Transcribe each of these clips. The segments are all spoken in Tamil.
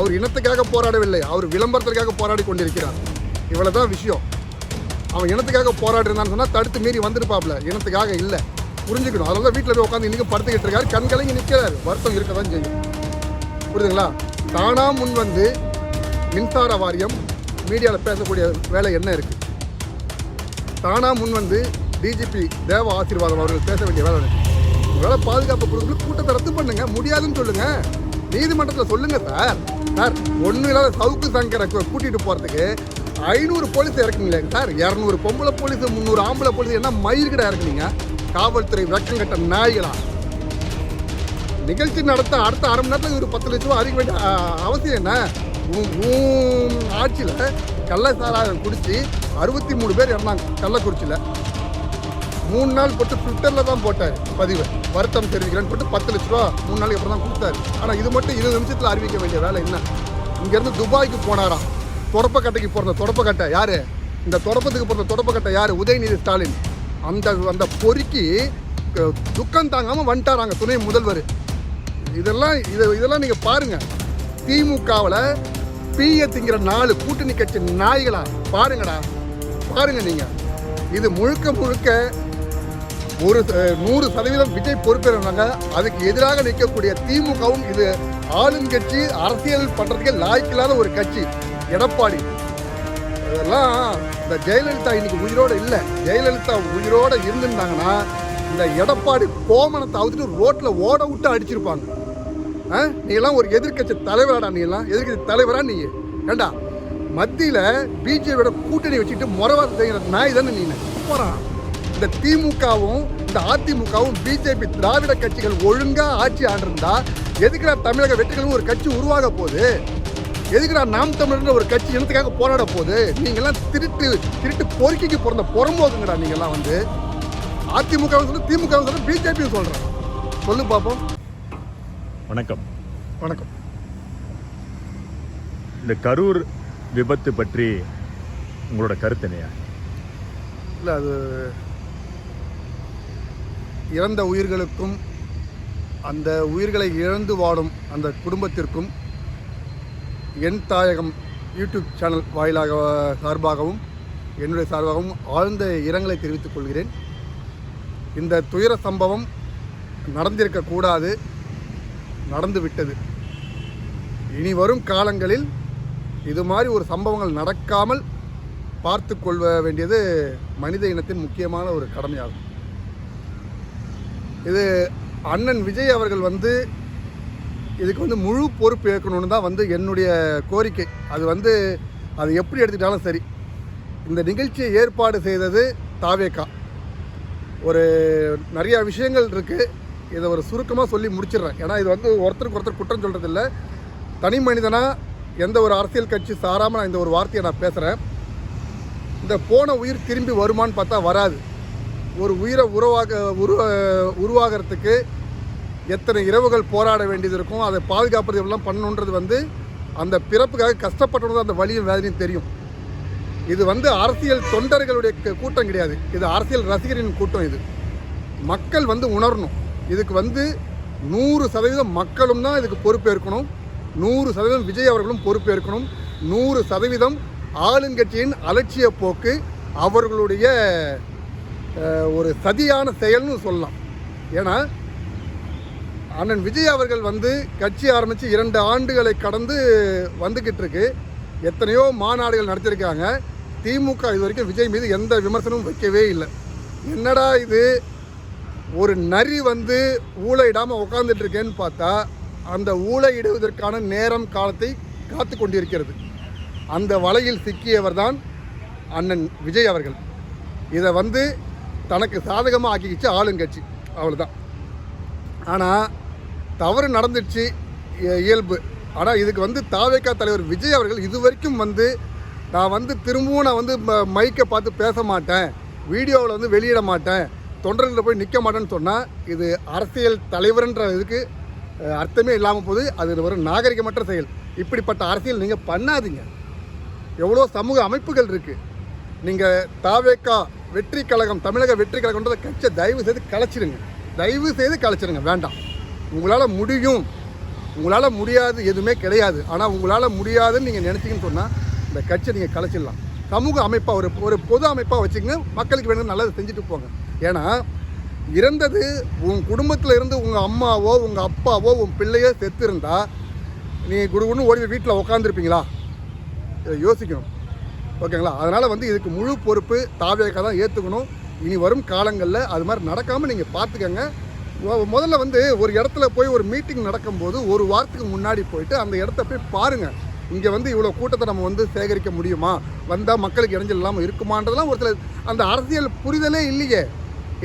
அவர் இனத்துக்காக போராடவில்லை அவர் விளம்பரத்திற்காக போராடி கொண்டிருக்கிறார். இவ்வளோ தான் விஷயம். அவன் இனத்துக்காக போராடிருந்தான்னு சொன்னால் தடுத்து மீறி வந்திருப்பாப்ல. இனத்துக்காக இல்லை. புரிஞ்சுக்கணும். அதனால வீட்டில் போய் உட்காந்து இன்றைக்கும் படுத்துக்கிட்டு இருக்காரு. கண்கலங்கி நிற்கிறாரு வருத்தம் இருக்க தான் செய்யும். புரியுதுங்களா? தானா முன் வந்து மின்சார வாரியம் மீடியாவில் பேசக்கூடிய வேலை என்ன இருக்குது தானாக முன் வந்து டிஜிபி தேவ ஆசீர்வாதம் அவர்கள் பேச வேண்டிய வேலை இருக்குது ஒருவேளை பாதுகாப்பு குழுக்கள் கூட்டத்தை ரத்து பண்ணுங்கள் முடியாதுன்னு சொல்லுங்கள் நீதிமன்றத்தில் சொல்லுங்க சார். சார் ஒன்றும் இல்லாத சவுக்கு சங்கரை கூட்டிகிட்டு போகிறதுக்கு ஐநூறு போலீஸ் இறக்குங்களே சார். இரநூறு பொம்பளை போலீஸ் முந்நூறு ஆம்பளை போலீஸ் என்ன மயிர்கிட்ட இறக்குனீங்க? காவல்துறை விளக்கம் கட்ட நாய்களா? நிகழ்ச்சி நடத்த அடுத்த அரை மணி நேரத்தில் ஒரு பத்து லட்ச ரூபா அறிக்க வேண்டிய அவசியம் என்ன? ஆட்சியில் கள்ள சாராயம் குடித்து அறுபத்தி மூணு பேர் இறந்தாங்க கள்ளக்குறிச்சியில். மூணு நாள் போட்டு ட்விட்டரில் தான் போட்டார் பதிவு. வருத்தம் தெரிவிக்கிறேன்னு போட்டு பத்து லட்ச ரூபா மூணு நாளைக்கு அப்புறம் தான் கொடுத்தாரு. ஆனால் இது மட்டும் இருபது நிமிஷத்தில் அறிவிக்க வேண்டிய வேலை என்ன? இங்கேருந்து துபாய்க்கு போனாராம். தொடப்பக்கட்டைக்கு பிறந்த தொடப்பக்கட்டை யார்? இந்த தொடப்பத்துக்கு பிறந்த தொடப்பக்கட்டை யார்? உதயநிதி ஸ்டாலின். அந்த அந்த பொறுக்கி துக்கம் தாங்காமல் வந்துட்டாராங்க துணை முதல்வர். இதெல்லாம் இதை இதெல்லாம் நீங்கள் பாருங்கள் திமுகவில் பீய திங்கிற நாலு கூட்டணி கட்சி நாய்களா? பாருங்கடா. பாருங்க நீங்கள் இது முழுக்க முழுக்க ஒரு நூறு சதவீதம் விஜய் பொறுப்பேறாங்க அதுக்கு எதிராக நிற்கக்கூடிய திமுகவும் இது ஆளுங்கட்சி அரசியல் பண்றதுக்கே லாய்க்கில்லாத ஒரு கட்சி. எடப்பாடி. இதெல்லாம் இந்த ஜெயலலிதா இன்னைக்கு உயிரோட இல்லை. ஜெயலலிதா உயிரோட இருந்திருந்தாங்கன்னா இந்த எடப்பாடி கோமணத்தை அவுத்துட்டு ரோட்டில் ஓட விட்டு அடிச்சிருப்பாங்க. ஆ? நீ எல்லாம் ஒரு எதிர்க்கட்சி தலைவராடா நீ எல்லாம் எதிர்க்கட்சி தலைவரா நீ ஏண்டா? மத்தியில் பிஜேபியோட கூட்டணி வச்சுட்டு முறவாத செய்கிற நாய் தானே நீ போகிறான் இந்த திமுகவும் இந்த அதிமுகவும் பிஜேபி திராவிட கட்சிகள் ஒழுங்கா ஆட்சி ஆண்டிருந்தா எதுக்குடா தமிழக வெற்றிகளும் ஒரு கட்சி உருவாக போகுது? எதுக்குடா நாம் தமிழர்ன்ற ஒரு கட்சி இனத்துக்காக போராட போகுது? நீங்கெல்லாம் திருட்டு திருட்டு பொறுக்கிக்கு பிறந்த புறம்போதுங்கடா நீங்கெல்லாம் வந்து. அதிமுக சொல்லு திமுக சொல்லு பிஜேபி சொல்கிறேன் சொல்லு பார்ப்போம் வணக்கம். வணக்கம். இந்த கரூர் விபத்து பற்றி உங்களோட கருத்து என்னையா? இல்லை அது இறந்த உயிர்களுக்கும் அந்த உயிர்களை இழந்து வாடும் அந்த குடும்பத்திற்கும் என் தாயகம் யூடியூப் சேனல் வாயிலாக சார்பாகவும் என்னுடைய சார்பாகவும் ஆழ்ந்த இரங்கலை தெரிவித்துக் கொள்கிறேன். இந்த துயர சம்பவம் நடந்திருக்கக்கூடாது நடந்துவிட்டது இனி வரும் காலங்களில் இது மாதிரி ஒரு சம்பவங்கள் நடக்காமல் பார்த்து கொள்ள வேண்டியது மனித இனத்தின் முக்கியமான ஒரு கடமையாகும். இது அண்ணன் விஜய் அவர்கள் வந்து இதுக்கு வந்து முழு பொறுப்பு ஏற்கணும்னு தான் வந்து என்னுடைய கோரிக்கை. அது வந்து அது எப்படி எடுத்துக்கிட்டாலும் சரி. இந்த நிகழ்ச்சியை ஏற்பாடு செய்தது தாவேக்கா ஒரு நிறையா விஷயங்கள் இருக்குது இதை ஒரு சுருக்கமாக சொல்லி முடிச்சிடுறேன். ஏன்னா இது வந்து ஒருத்தருக்கு ஒருத்தர் குற்றம் சொல்கிறதில்ல தனி மனிதனாக எந்த ஒரு அரசியல் கட்சி சாராமல் நான் இந்த ஒரு வார்த்தையை நான் பேசுகிறேன் இந்த போன உயிர் திரும்பி வருமான்னு பார்த்தா வராது. ஒரு உயிரை உருவாக உருவ உருவாகிறதுக்கு எத்தனை இரவுகள் போராட வேண்டியது இருக்கும் அதை பாதுகாப்பது எவ்வளோ பண்ணணுன்றது வந்து அந்த பிறப்புக்காக கஷ்டப்பட்டது அந்த வழியும் வேதனையும் தெரியும். இது வந்து அரசியல் தொண்டர்களுடைய கூட்டம் கிடையாது. இது அரசியல் ரசிகரின் கூட்டம் இது. மக்கள் வந்து உணரணும். இதுக்கு வந்து நூறு சதவீதம் மக்களும் தான் இதுக்கு பொறுப்பேற்கணும் நூறு சதவீதம் விஜய் அவர்களும் பொறுப்பேற்கணும் நூறு சதவீதம் ஆளுங்கட்சியின் அலட்சிய போக்கு அவர்களுடைய ஒரு சதியான செயல்னு சொல்லலாம். ஏன்னா அண்ணன் விஜய் அவர்கள் வந்து கட்சி ஆரம்பித்து இரண்டு ஆண்டுகளை கடந்து வந்துக்கிட்டு இருக்கு எத்தனையோ மாநாடுகள் நடத்தியிருக்காங்க திமுக இது வரைக்கும் விஜய் மீது எந்த விமர்சனமும் வைக்கவே இல்லை. என்னடா இது? ஒரு நரி வந்து ஊழையிடாமல் உட்காந்துட்டு இருக்கேன்னு பார்த்தா அந்த ஊழையிடுவதற்கான நேரம் காலத்தை காத்து கொண்டிருக்கிறது. அந்த வலையில் சிக்கியவர் தான் அண்ணன் விஜய் அவர்கள். இதை வந்து தனக்கு சாதகமாக ஆக்கிக்கிச்சு ஆளுங்கட்சி அவ்வளோதான் ஆனால் தவறு நடந்துச்சு இயல்பு. ஆனால் இதுக்கு வந்து தாவேக்கா தலைவர் விஜய் அவர்கள் இது வரைக்கும் வந்து நான் வந்து திரும்பவும் நான் வந்து ம- மைக்கை பார்த்து பேச மாட்டேன். வீடியோவில் வந்து வெளியிட மாட்டேன். தொண்டர்கிட்ட போய் நிற்க மாட்டேன்னு சொன்னால் இது அரசியல் தலைவர்ன்ற இதுக்கு அர்த்தமே இல்லாமல் போகுது அது ஒரு நாகரிகமற்ற செயல். இப்படிப்பட்ட அரசியல் நீங்கள் பண்ணாதீங்க. எவ்வளோ சமூக அமைப்புகள் இருக்குது நீங்கள் தாவேக்கா வெற்றி கழகம் தமிழக வெற்றி கழகம்ன்றத கட்சியை தயவு செய்து கலைச்சிருங்க. தயவு செய்து கலைச்சிருங்க. வேண்டாம். உங்களால் முடியும். உங்களால் முடியாது எதுவுமே கிடையாது. ஆனால் உங்களால் முடியாதுன்னு நீங்கள் நினச்சிங்கன்னு சொன்னால் இந்த கட்சியை நீங்கள் கலைச்சிடலாம். சமூக அமைப்பாக ஒரு ஒரு பொது அமைப்பாக வச்சுக்கங்க. மக்களுக்கு வேணும் நல்லது செஞ்சுட்டு போங்க. ஏன்னா இறந்தது உன் குடும்பத்தில் இருந்து உங்கள் அம்மாவோ உங்கள் அப்பாவோ உன் பிள்ளையோ செத்து இருந்தால் நீ குடுகுன்னு ஓடி வீட்டில் உட்காந்துருப்பீங்களா இதை யோசிக்கணும். ஓகேங்களா? அதனால் வந்து இதுக்கு முழு பொறுப்பு தாவேக்கா தான் ஏற்றுக்கணும் இனி வரும் காலங்களில் அது மாதிரி நடக்காமல் நீங்கள் பார்த்துக்கங்க முதல்ல வந்து ஒரு இடத்துல போய் ஒரு மீட்டிங் நடக்கும்போது ஒரு வாரத்துக்கு முன்னாடி போயிட்டு அந்த இடத்த போய் பாருங்கள் இங்கே வந்து இவ்வளோ கூட்டத்தை நம்ம வந்து சேகரிக்க முடியுமா? வந்தால் மக்களுக்கு இடைஞ்சல் இல்லாமல் இருக்குமான்றதெல்லாம் ஒரு சில அந்த அரசியல் புரிதலே இல்லையே.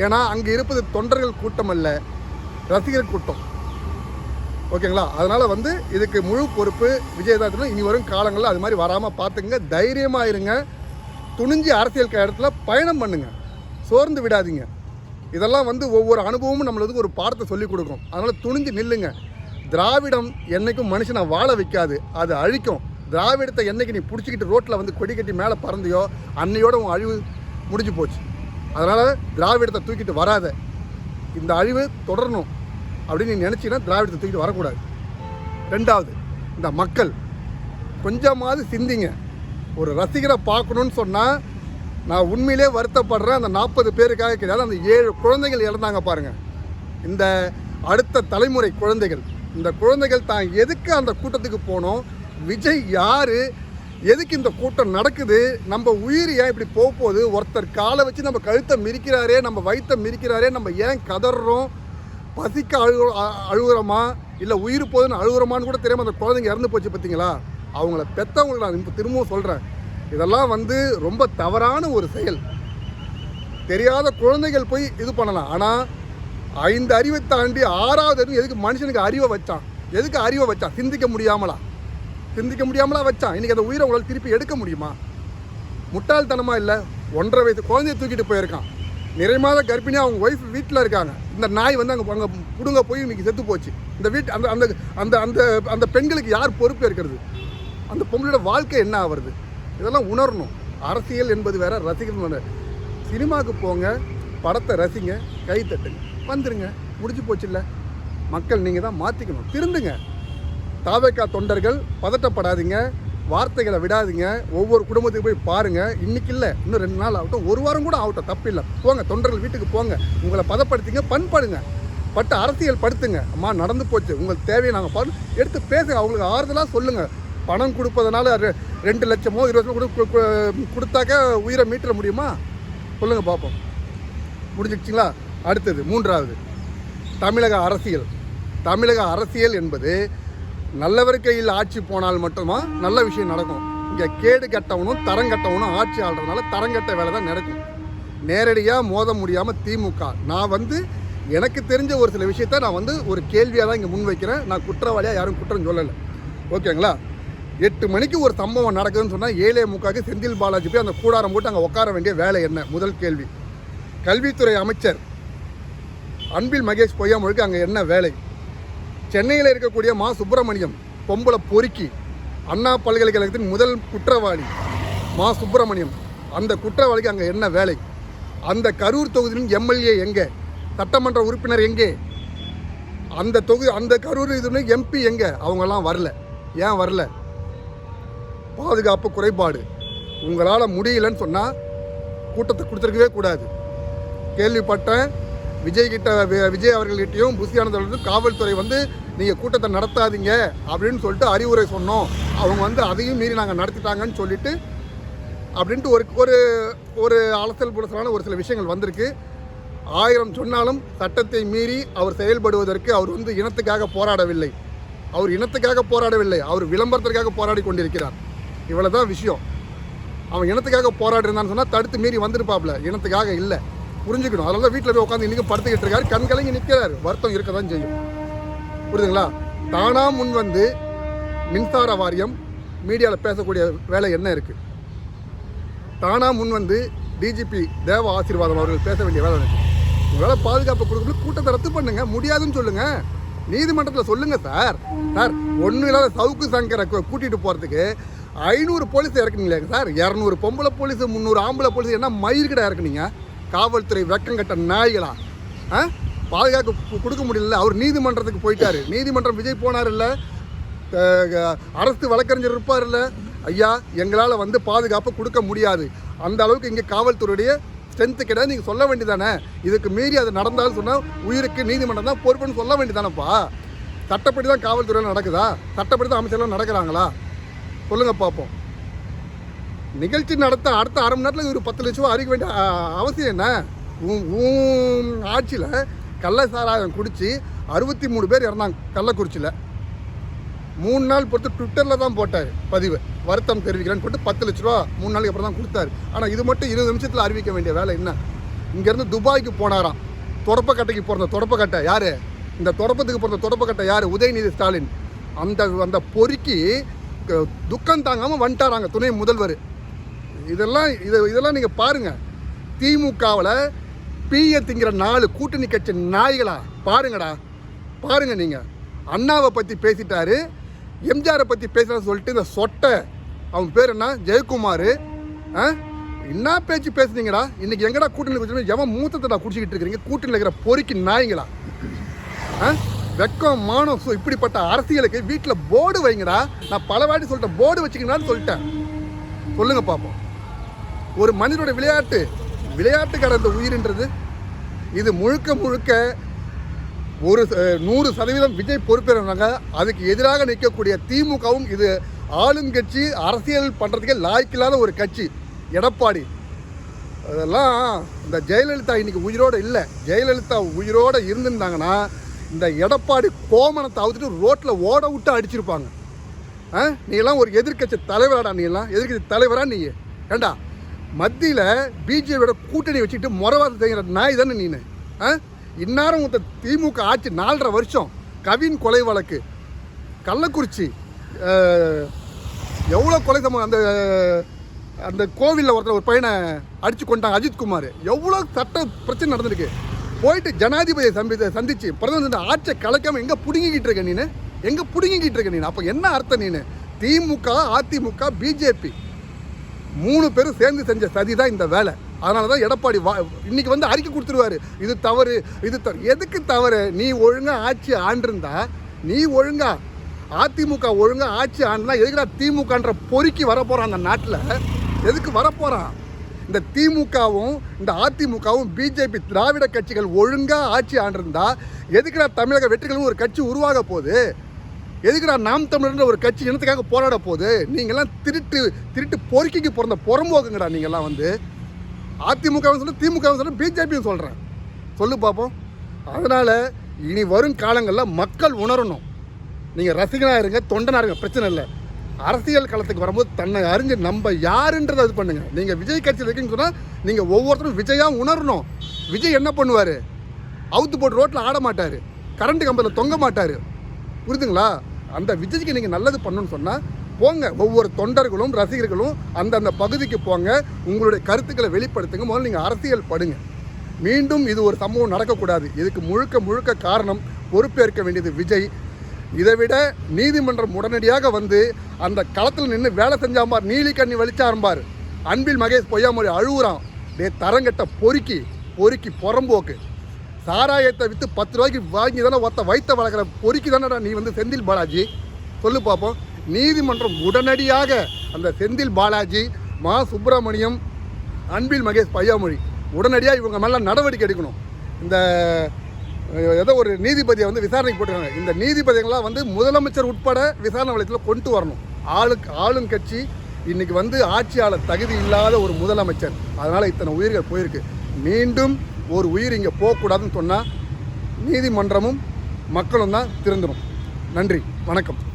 ஏன்னா அங்கே இருப்பது தொண்டர்கள் கூட்டம் அல்ல ரசிகர் கூட்டம். ஓகேங்களா? அதனால் வந்து இதுக்கு முழு பொறுப்பு விஜயதாசன் இனி வரும் காலங்களில் அது மாதிரி வராமல் பார்த்துங்க தைரியமாக இருங்க. துணிஞ்சு அரசியல் க- இடத்துல பயணம் பண்ணுங்க. சோர்ந்து விடாதீங்க. இதெல்லாம் வந்து ஒவ்வொரு அனுபவமும் நம்மளுக்கு ஒரு பாடத்தை சொல்லிக் கொடுக்கும். அதனால் துணிஞ்சு நில்லுங்க. திராவிடம் என்னைக்கும் மனுஷனை வாழ வைக்காது. அது அழிக்கும். திராவிடத்தை என்னைக்கு நீ பிடிச்சிக்கிட்டு ரோட்டில் வந்து கொடி கட்டி மேலே பறந்தியோ அன்னையோட உன் அழிவு முடிஞ்சு போச்சு. அதனால் திராவிடத்தை தூக்கிட்டு வராத. இந்த அழிவு தொடரணும். அப்படின்னு நீ நினச்சிங்கன்னா திராவிடத்தை தூக்கிட்டு வரக்கூடாது. ரெண்டாவது இந்த மக்கள் கொஞ்சமாவது சிந்திங்க. ஒரு ரசிகரை பார்க்கணுன்னு சொன்னால் நான் உண்மையிலே வருத்தப்படுறேன். அந்த நாற்பது பேருக்காக கிடையாது அந்த ஏழு குழந்தைகள் இறந்தாங்க பாருங்கள் இந்த அடுத்த தலைமுறை குழந்தைகள் இந்த குழந்தைகள் தான் எதுக்கு அந்த கூட்டத்துக்கு போனோம்? விஜய் யார்? எதுக்கு இந்த கூட்டம் நடக்குது? நம்ம உயிர் ஏன் இப்படி போக போகுது? ஒருத்தர் காலை வச்சு நம்ம கழுத்தை மிரிக்கிறாரே நம்ம வயிற்றை மிரிக்கிறாரே நம்ம ஏன் கதறோம் பசிக்க அழு அ- அழுகுறோமா? இல்லை உயிர் போதுன்னு அழுகுறமான்னு கூட தெரியாமல் அந்த குழந்தைங்க இறந்து போச்சு பார்த்தீங்களா அவங்கள பெற்றவங்களை நான் இப்போ திரும்பவும் சொல்கிறேன் இதெல்லாம் வந்து ரொம்ப தவறான ஒரு செயல். தெரியாத குழந்தைகள் போய் இது பண்ணலாம். ஆனால் ஐந்து அறிவை தாண்டி ஆறாவது அறிவு எதுக்கு மனுஷனுக்கு அறிவை வச்சான்? எதுக்கு அறிவை வச்சான்? சிந்திக்க முடியாமலா? சிந்திக்க முடியாமலா வச்சான்? இன்றைக்கி அந்த உயிரை உங்களால் திருப்பி எடுக்க முடியுமா? முட்டாள்தனமாக இல்லை ஒன்றரை வயது குழந்தைய தூக்கிட்டு போயிருக்கான். நிறைமாத கர்ப்பிணி அவங்க ஒய்ஃப் வீட்டில் இருக்காங்க. இந்த நாய் வந்து அங்கே அங்கே பிடுங்க போய் இன்னைக்கு செத்து போச்சு. இந்த வீட்டு அந்த அந்த அந்த அந்த அந்த பெண்களுக்கு யார் பொறுப்பு இருக்கிறது அந்த பொம்பளோட வாழ்க்கை என்ன ஆகுறது இதெல்லாம் உணரணும். அரசியல் என்பது வேற ரசிகர்கள் சினிமாவுக்கு போங்க படத்தை ரசிங்க கை தட்டுங்க. வந்துருங்க. முடிஞ்சு போச்சு இல்லை. மக்கள் நீங்கள் தான் மாற்றிக்கணும் திருந்துங்க. தாவேக்கா தொண்டர்கள் பதட்டப்படாதீங்க. வார்த்தைகளை விடாதீங்க. ஒவ்வொரு குடும்பத்துக்கு போய் பாருங்க. இன்னைக்கு இல்லை இன்னும் ரெண்டு நாள் ஆகட்டும். ஒரு வாரம் கூட ஆகட்டும் தப்பு இல்லை போங்க தொண்டர்கள் வீட்டுக்கு போங்க. உங்களை பதப்படுத்திங்க பண்படுங்க. பட்டு அரசியல் படுத்துங்க. அம்மா நடந்து போச்சு. உங்களுக்கு தேவையை நாங்கள் பாரு. எடுத்து பேசுங்க. அவங்களுக்கு ஆறுதலாக சொல்லுங்கள் பணம் கொடுப்பதனால ரெண்டு லட்சமோ இருபது லட்சமோ கொடுத்தாக்க உயிரை மீட்டுற முடியுமா? சொல்லுங்கள் பார்ப்போம் முடிஞ்சிடுச்சிங்களா? அடுத்தது மூன்றாவது. தமிழக அரசியல். தமிழக அரசியல் என்பது நல்லவர் கையில் ஆட்சி போனால் மட்டுமா நல்ல விஷயம் நடக்கும். இங்கே கேடு கட்டவனும் தரம் கட்டவனும் ஆட்சி ஆள்றதுனால தரங்கட்ட வேலை தான் நடக்கும். நேரடியாக மோத முடியாமல் திமுக. நான் வந்து எனக்கு தெரிஞ்ச ஒரு சில விஷயத்த நான் வந்து ஒரு கேள்வியாக தான் இங்கே முன்வைக்கிறேன் நான் குற்றவாளியாக யாரும் குற்றம் சொல்லலை. ஓகேங்களா? எட்டு மணிக்கு ஒரு சம்பவம் நடக்குதுன்னு சொன்னால் ஏழே முக்காக்கு செந்தில் பாலாஜி போய் அந்த கூடாரம் போட்டு அங்கே உட்கார வேண்டிய வேலை என்ன? முதல் கேள்வி. கல்வித்துறை அமைச்சர் அன்பில் மகேஷ் பொய்யாமொழிக்கு அங்கே என்ன வேலை? சென்னையில் இருக்கக்கூடிய மா. சுப்பிரமணியம் பொம்பளை பொறுக்கி அண்ணா பல்கலைக்கழகத்தின் முதல் குற்றவாளி. மா. சுப்பிரமணியம். அந்த குற்றவாளிக்கு அங்கே என்ன வேலை? அந்த கரூர் தொகுதியின் எம்எல்ஏ எங்கே? சட்டமன்ற உறுப்பினர் எங்கே? அந்த தொகுதி அந்த கரூர் இது எம்பி எங்கே? அவங்கெல்லாம் வரல. ஏன் வரல? பாதுகாப்பு குறைபாடு. உங்களால் முடியலன்னு சொன்னால் கூட்டத்தை கொடுத்துருக்கவே கூடாது. கேள்விப்பட்டேன். விஜய் கிட்ட விஜய் அவர்கள்கிட்டயும் புசியானவர்களும் காவல்துறை வந்து நீங்கள் கூட்டத்தை நடத்தாதீங்க அப்படின்னு சொல்லிட்டு அறிவுரை சொன்னோம். அவங்க வந்து அதையும் மீறி நாங்கள் நடத்திட்டாங்கன்னு சொல்லிட்டு அப்படின்ட்டு ஒரு ஒரு ஒரு அலசல் புலசலான ஒரு சில விஷயங்கள் வந்திருக்கு. ஆயிரம் சொன்னாலும் சட்டத்தை மீறி அவர் செயல்படுவதற்கு அவர் வந்து இனத்துக்காக போராடவில்லை. அவர் இனத்துக்காக போராடவில்லை. அவர் விளம்பரத்திற்காக போராடி கொண்டிருக்கிறார். இவ்வளோதான் விஷயம். அவன் இனத்துக்காக போராடி இருந்தான்னு சொன்னால் தடுத்து மீறி வந்திருப்பாப்ல. இனத்துக்காக இல்லை. புரிஞ்சுக்கணும். அதனால தான் வீட்டில் போய் உட்காந்து இன்றைக்கும் படுத்துக்கிட்டு இருக்காரு. கண் நிற்கிறாரு வருத்தம் இருக்க தான் செய்யும். புரியுதுங்களா? தானாக முன் வந்து மின்சார வாரியம் மீடியாவில் பேசக்கூடிய வேலை என்ன இருக்குது தானாக முன் வந்து டிஜிபி தேவ ஆசீர்வாதம் அவர்கள் பேச வேண்டிய வேலை இருக்குது உங்களால் பாதுகாப்பு கொடுக்கணும் கூட்டத்தை ரத்து பண்ணுங்க. முடியாதுன்னு சொல்லுங்க. நீதிமன்றத்தில் சொல்லுங்க சார். சார் ஒன்றும் இல்லாத சவுக்கு சங்கரை கூட்டிகிட்டு போகிறதுக்கு ஐநூறு போலீஸ் இறக்குனீங்களே சார். இரநூறு பொம்பளை போலீஸ் முந்நூறு ஆம்பளை போலீஸ் என்ன மயிர்கிட்ட இறக்குனீங்க? காவல்துறை வெக்கம் கட்ட நாய்களா? ஆ? பாதுகாப்பு கொடுக்க முடியல. அவர் நீதிமன்றத்துக்கு போயிட்டாரு. நீதிமன்றம் விஜய் போனார் இல்லை அரசு வழக்கறிஞர் இருப்பார் இல்லை ஐயா எங்களால் வந்து பாதுகாப்பு கொடுக்க முடியாது. அந்த அளவுக்கு இங்கே காவல்துறையுடைய ஸ்ட்ரென்த்து கிடையாது நீங்கள் சொல்ல வேண்டியதானே? இதுக்கு மீறி அது நடந்தாலும் சொன்னால் உயிருக்கு நீதிமன்றம் தான் பொறுப்புன்னு சொல்ல வேண்டியதானப்பா? சட்டப்படி தான் காவல்துறையில் நடக்குதா? சட்டப்படி தான் அமைச்சர்லாம் நடக்கிறாங்களா? சொல்லுங்கள் பார்ப்போம் நிகழ்ச்சி நடத்த அடுத்த அரை மணி நேரத்தில் ஒரு பத்து லட்ச ரூபா அறிக்க வேண்டிய அவசியம் என்ன? உன் ஆட்சியில் கள்ள சாராயம் குடித்து அறுபத்தி மூணு பேர் இறந்தாங்க கள்ளக்குறிச்சியில். மூணு நாள் பொறுத்து ட்விட்டரில் தான் போட்டார் பதிவு. வருத்தம் தெரிவிக்கிறேன்னு போட்டு பத்து லட்ச ரூபா மூணு நாளைக்கு அப்புறம் தான் கொடுத்தாரு. ஆனால் இது மட்டும் இருபது நிமிஷத்தில் அறிவிக்க வேண்டிய வேலை என்ன? இங்கேருந்து துபாய்க்கு போனாராம். தொடப்பக்கட்டைக்கு பிறந்த தொடப்பக்கட்டை யார்? இந்த தொடப்பத்துக்கு பிறந்த தொடப்பக்கட்டை யார்? உதயநிதி ஸ்டாலின். அந்த அந்த பொறுக்கி துக்கம் தாங்காமல் வந்துட்டாராங்க துணை முதல்வர். இதெல்லாம் இது இதெல்லாம் நீங்கள் பாருங்கள் திமுகவில் பிஏ திங்கிற நாலு கூட்டணி கட்சி நாய்களா? பாருங்கடா. பாருங்கள் நீங்கள் அண்ணாவை பற்றி பேசிட்டாரு எம்ஜிஆரை பற்றி பேசுகிறான்னு சொல்லிட்டு இந்த சொட்டை. அவன் பேர் என்ன? ஜெயக்குமார். ஆ? என்ன பேச்சு பேசுனீங்கடா? இன்னைக்கு எங்கடா கூட்டணி குடிச்சு எவன் மூத்தத்தை குடிச்சிக்கிட்டு இருக்கிறீங்க? கூட்டணியில் இருக்கிற பொறுக்கி நாய்ங்களா ஆ? வெக்கம் மானம் சு- இப்படிப்பட்ட அரசியலுக்கு வீட்டில் போர்டு வைங்கடா. நான் பல வாட்டி சொல்லிட்டேன். போர்டு வச்சுக்கங்கடான்னு சொல்லிட்டேன். சொல்லுங்க பார்ப்போம் ஒரு மனிதனோட விளையாட்டு விளையாட்டு கடந்த உயிர்ன்றது. இது முழுக்க முழுக்க ஒரு ச- நூறு சதவீதம் விஜய் பொறுப்பேறாங்க அதுக்கு எதிராக நிற்கக்கூடிய திமுகவும் இது ஆளுங்கட்சி அரசியல் பண்ணுறதுக்கே லாய்க்கில்லாத ஒரு கட்சி எடப்பாடி. அதெல்லாம் இந்த ஜெயலலிதா இன்னைக்கு உயிரோடு இல்லை. ஜெயலலிதா உயிரோடு இருந்திருந்தாங்கன்னா இந்த எடப்பாடி கோமணத்தை அவுத்துட்டு ரோட்டில் ஓட விட்டு அடிச்சிருப்பாங்க. ஆ? நீ எல்லாம் ஒரு எதிர்க்கட்சி தலைவராடா நீ எல்லாம்? எதிர்கட்சி தலைவரா நீ? ஏண்டா? மத்தியில் பிஜேபியோட கூட்டணி வச்சுக்கிட்டு முறவாதம் செய்கிற நாய் தானே நீனு? ஆ? இந்நேரம் உத்த திமுக ஆட்சி நாலரை வருஷம் கவின் கொலை வழக்கு. கள்ளக்குறிச்சி எவ்வளோ கொலை சம்பவம் அந்த அந்த கோவிலில் ஒருத்தர் ஒரு பையனை அடித்து கொண்டாங்க அஜித்குமார் எவ்வளோ சட்ட பிரச்சனை நடந்திருக்கு. போயிட்டு ஜனாதிபதியை சம்பி சந்திச்சு பிரதமர் இந்த ஆட்சியை கலக்காமல் எங்கே பிடுங்கிக்கிட்டு இருக்க நீனு? எங்கே பிடுங்கிக்கிட்டு இருக்க நீனு? அப்போ என்ன அர்த்தம் நீனு? திமுக அதிமுக பிஜேபி மூணு பேரும் சேர்ந்து செஞ்ச சதி தான் இந்த வேலை. அதனால தான் எடப்பாடி வா இன்னைக்கு வந்து அறிக்கை கொடுத்துருவாரு. இது தவறு இது தவறு எதுக்கு தவறு? நீ ஒழுங்காக ஆட்சி ஆண்டிருந்தா நீ ஒழுங்கா அதிமுக ஒழுங்காக ஆட்சி ஆண்டுனா எதுக்குடா திமுகன்ற பொறுக்கி வரப்போகிறான் அந்த நாட்டில்? எதுக்கு வரப்போகிறான் இந்த திமுகவும் இந்த அதிமுகவும் பிஜேபி திராவிட கட்சிகள் ஒழுங்காக ஆட்சி ஆண்டிருந்தா எதுக்குடா தமிழக வெற்றிகளும் ஒரு கட்சி உருவாக போகுது? எதுக்குடா நாம் தமிழர்ன்ற ஒரு கட்சி இனத்துக்காக போராட போகுது? நீங்கள்லாம் திருட்டு திருட்டு பொறுக்கிக்கு பிறந்த புறம்போக்குங்கடா நீங்கள்லாம் வந்து. அதிமுகவும் சொல்ல திமுகவும் சொல்கிறேன் பிஜேபியும் சொல்கிறேன் சொல்லு பார்ப்போம் அதனால் இனி வரும் காலங்களில் மக்கள் உணரணும். நீங்கள் ரசிகனாக இருங்க தொண்டனாக இருங்க பிரச்சனை இல்லை. அரசியல் களத்துக்கு வரும்போது தன்னை அறிஞ்சு நம்ம யாருன்றதை இது பண்ணுங்க. நீங்கள் விஜய் கட்சியில் இருக்கீங்கன்னு சொன்னால் நீங்கள் ஒவ்வொருத்தரும் விஜயாக உணரணும். விஜய் என்ன பண்ணுவார்? அவுத்து போட்டு ரோட்டில் ஆட மாட்டார் கரண்ட் கம்பத்தில் தொங்க மாட்டார். புரிதுங்களா? அந்த விஜய்க்கு நீங்கள் நல்லது பண்ணணும்னு சொன்னால் போங்க. ஒவ்வொரு தொண்டர்களும் ரசிகர்களும் அந்தந்த பகுதிக்கு போங்க. உங்களுடைய கருத்துக்களை வெளிப்படுத்துங்க. முதல்ல நீங்கள் அரசியல் படுங்க. மீண்டும் இது ஒரு சம்பவம் நடக்கக்கூடாது. இதுக்கு முழுக்க முழுக்க காரணம் பொறுப்பேற்க வேண்டியது விஜய். இதை விட நீதிமன்றம் உடனடியாக வந்து அந்த களத்தில் நின்று வேலை செஞ்சாம்பார் நீலி கண்ணி வலிச்சாரும்பார் அன்பில் மகேஷ் பொய்யாமொழி அழுகுறான் டே தரங்கட்ட பொறுக்கி பொறுக்கி புறம்போக்கு. சாராயத்தை விற்று பத்து ரூபாய்க்கு வாங்கி தானே ஒத்த வைத்த வளர்க்குற பொறுக்கி தானடா நீ வந்து செந்தில் பாலாஜி? சொல்லு பார்ப்போம் நீதிமன்றம் உடனடியாக அந்த செந்தில் பாலாஜி மா. சுப்பிரமணியம் அன்பில் மகேஷ் பையாமொழி உடனடியாக இவங்க மேலே நடவடிக்கை எடுக்கணும். இந்த ஏதோ ஒரு நீதிபதியை வந்து விசாரணைக்கு போட்டுருக்காங்க. இந்த நீதிபதிகள்லாம் வந்து முதலமைச்சர் உட்பட விசாரணை வளையத்தில் கொண்டு வரணும். ஆளுக்கு ஆளும் கட்சி இன்னைக்கு வந்து ஆட்சியாளர் தகுதி இல்லாத ஒரு முதலமைச்சர். அதனால் இத்தனை உயிர்கள் போயிருக்கு. மீண்டும் ஒரு உயிர் இங்கே போகக்கூடாதுன்னு சொன்னால் நீதிமன்றமும் மக்களும் தான் திருந்தணும் நன்றி. வணக்கம்.